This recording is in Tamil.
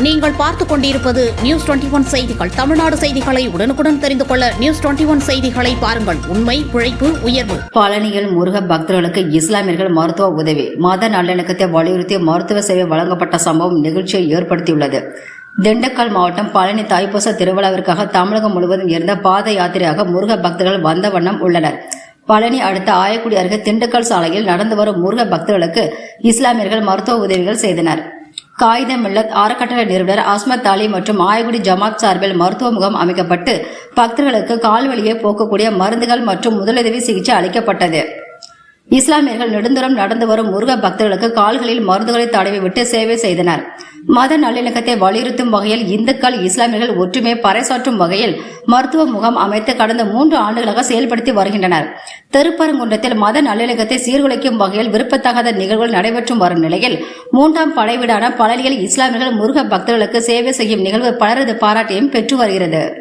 நீங்கள் பார்த்துக் கொண்டிருப்பது நியூஸ் டுவெண்டி ஒன் செய்திகள். தமிழ்நாடு செய்திகளை உடனுக்குடன் தெரிந்து கொள்ள நியூஸ் டுவெண்டி ஒன் செய்திகளை பாருங்கள். உண்மை உழைப்பு உயர்வு. பழனியில் முருக பக்தர்களுக்கு இஸ்லாமியர்கள் மருத்துவ உதவி. மத நல்லிணக்கத்தை வலியுறுத்தி மருத்துவ சேவை வழங்கப்பட்ட சம்பவம் நிகழ்ச்சியை ஏற்படுத்தியுள்ளது. திண்டுக்கல் மாவட்டம் பழனி தாய்ப்பூச திருவிழாவிற்காக தமிழகம் முழுவதும் இருந்த பாத யாத்திரையாக முருக பக்தர்கள் வந்த வண்ணம் உள்ளனர். பழனி அடுத்த ஆயக்குடி அருகே திண்டுக்கல் சாலையில் நடந்து வரும் முருக பக்தர்களுக்கு இஸ்லாமியர்கள் மருத்துவ உதவிகள் செய்தனர். காகித மில்லத் அறக்கட்டளை நிறுவனர் அஸ்மத் அலி மற்றும் ஆயகுடி ஜமாத் சார்பில் மருத்துவ முகாம் அமைக்கப்பட்டு பக்தர்களுக்கு கால்வழியை போக்கக்கூடிய மருந்துகள் மற்றும் முதலுதவி சிகிச்சை அளிக்கப்பட்டது. இஸ்லாமியர்கள் நெடுந்தூரம் நடந்து வரும் முருக பக்தர்களுக்கு கால்களில் மருந்துகளை தடவி விட்டு சேவை செய்தனர். மத நல்லிணக்கத்தை வலியுறுத்தும் வகையில் இந்துக்கள் இஸ்லாமியர்கள் ஒற்றுமை பறைசாற்றும் வகையில் மருத்துவ முகாம் அமைத்து கடந்த மூன்று ஆண்டுகளாக செயல்படுத்தி வருகின்றனர். திருப்பரங்குன்றத்தில் மத நல்லிணக்கத்தை சீர்குலைக்கும் வகையில் விருப்பத்தகாத நிகழ்வுகள் நடைபெற்றும் வரும் நிலையில் மூன்றாம் படைவீடான பழனியில் இஸ்லாமியர்கள் முருக பக்தர்களுக்கு சேவை செய்யும் நிகழ்வு பலரது பாராட்டையும் பெற்று வருகிறது.